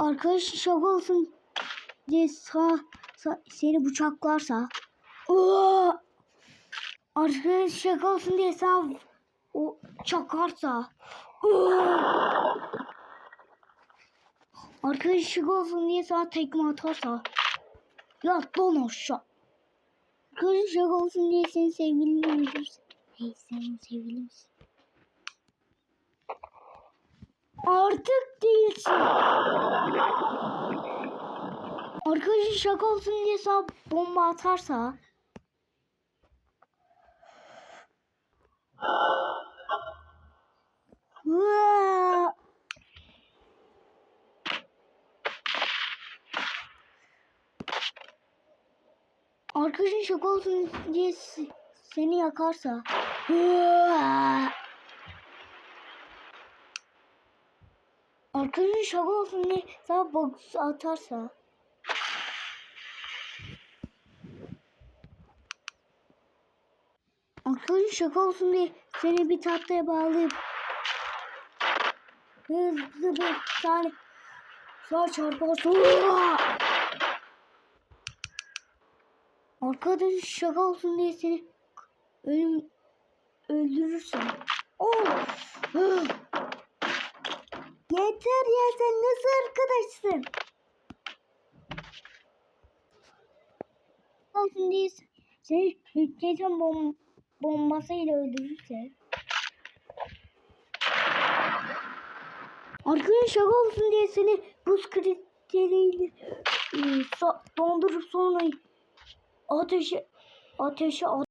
arkadaş şok olsun. Diye sağ, sağ- seni bıçaklarsa. Oo! arkadaş şok olsun diye sana o çakarsa. Oo! arkadaş şok olsun diye sana tekme atarsa. Yat lan aşağı. Arkadaş şok olsun diye senin sevgilini öldürürse. Hey senin sevgilin Artık değilsin. Arkadaşın şaka olsun diye sana bomba atarsa! Arkadaşın şaka olsun diye se- seni yakarsa Arkadaşın şaka olsun diye sana box atarsa. Arkadaşın şaka olsun diye seni bir tahtaya bağlayıp hızlı bir tane sağ çarparsa Arkadaşın şaka olsun diye seni ölüm öldürürsen Yeter ya sen nasıl arkadaşsın? Olsun diye seni hücretin bom bombasıyla öldürürse. Arkadaşın şaka olsun diye seni buz kristalliyle e, so- dondurup sonra ateşe ateşe at